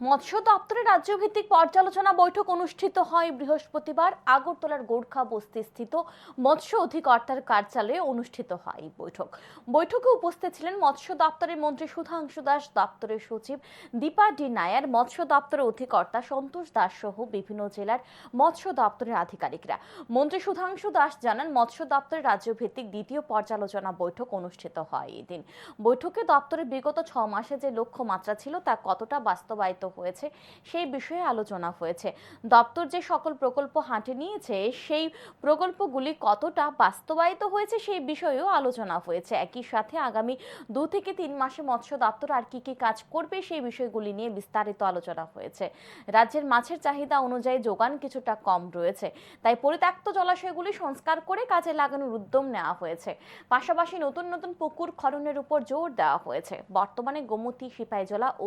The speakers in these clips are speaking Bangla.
মৎস্য দপ্তরের রাজ্যভিত্তিক পর্যালোচনা বৈঠক অনুষ্ঠিত হয় বৃহস্পতিবার। আগরতলার গোর্খা বস্তি স্থিত মৎস্য অধিকর্তার কার্যালয়ে অনুষ্ঠিত হয় বৈঠক। বৈঠকে উপস্থিত ছিলেন মৎস্য দপ্তরের মন্ত্রী সুধাংশু দাস, দপ্তরের সচিব দীপা ডি নায়ার, মৎস্য দপ্তরের অধিকর্তা সন্তোষ দাস সহ বিভিন্ন জেলার মৎস্য দপ্তরের আধিকারিকরা। মন্ত্রী সুধাংশু দাস জানান, মৎস্য দপ্তরের রাজ্যভিত্তিক দ্বিতীয় পর্যালোচনা বৈঠক অনুষ্ঠিত হয় এদিন। বৈঠকে দপ্তরের বিগত ছ মাসে যে লক্ষ্যমাত্রা ছিল তা কতটা বাস্তবায়িত হয়েছে, সেই বিষয়ে আলোচনা হয়েছে। দপ্তর যে সকল প্রকল্প হাতে নিয়েছে, সেই প্রকল্পগুলি কতটা বাস্তবায়িত হয়েছে সেই বিষয়েও আলোচনা হয়েছে। একই সাথে আগামী দু থেকে তিন মাসে মৎস্য দপ্তর আর কি কি কাজ করবে সেই বিষয়গুলি নিয়ে বিস্তারিত আলোচনা হয়েছে। রাজ্যের মাছের চাহিদা অনুযায়ী যোগান কিছুটা কম রয়েছে, তাই পরিত্যক্ত জলাশয়গুলি সংস্কার করে কাজে লাগানোর উদ্যম নেওয়া হয়েছে। পাশাপাশি নতুন নতুন পুকুর খননের উপর জোর দেওয়া হয়েছে। বর্তমানে গোমতী সিপাহীজলা ও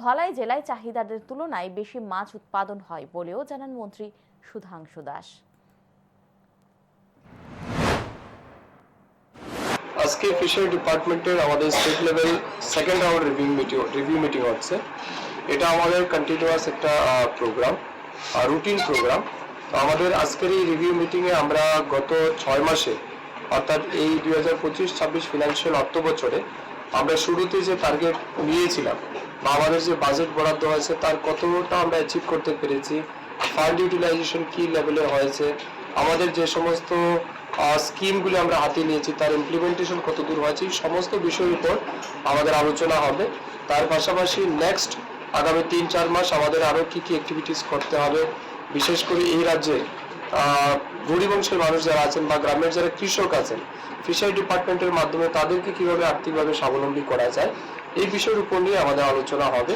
ধলাই জেলায় চাহিদাদের তুলনায় বেশি মাছ উৎপাদন হয় বলেও জানান মন্ত্রী সুধাংশু দাস। আজকে ফিশারি ডিপার্টমেন্টের আমাদের state level second round review meeting review meeting হচ্ছে। এটা আমাদের কন্টিনিউয়াস একটা প্রোগ্রাম রুটিন প্রোগ্রাম তো আমাদের আজকের এই রিভিউ মিটিংয়ে আমরা গত ছয় মাসে, অর্থাৎ এই দুই হাজার পঁচিশ ছাব্বিশ ফিনান্সিয়াল অর্থ বছরে আমরা শুরুতে যে টার্গেট নিয়েছিলাম বা আমাদের যে বাজেট বরাদ্দ হয়েছে, তার কতটা আমরা অ্যাচিভ করতে পেরেছি ফান্ড ইউটিলাইজেশন কি লেভেলে হয়েছে, আমাদের যে সমস্ত স্কিমগুলি আমরা হাতে নিয়েছি, তার ইমপ্লিমেন্টেশন কত দূর হয়েছে সমস্ত বিষয়ের উপর আমাদের আলোচনা হবে। তার পাশাপাশি নেক্সট আগামী তিন চার মাস আমাদের আরও কী কী অ্যাক্টিভিটিস করতে হবে, বিশেষ করে এই রাজ্যে আহ, গরিবংশের মানুষ যারা আছেন বা গ্রামের যারা কৃষক আছেন ফিশারি ডিপার্টমেন্টের মাধ্যমে তাদেরকে কীভাবে আর্থিকভাবে স্বাবলম্বী করা যায় এই বিষয়ের উপর নিয়ে আমাদের আলোচনা হবে।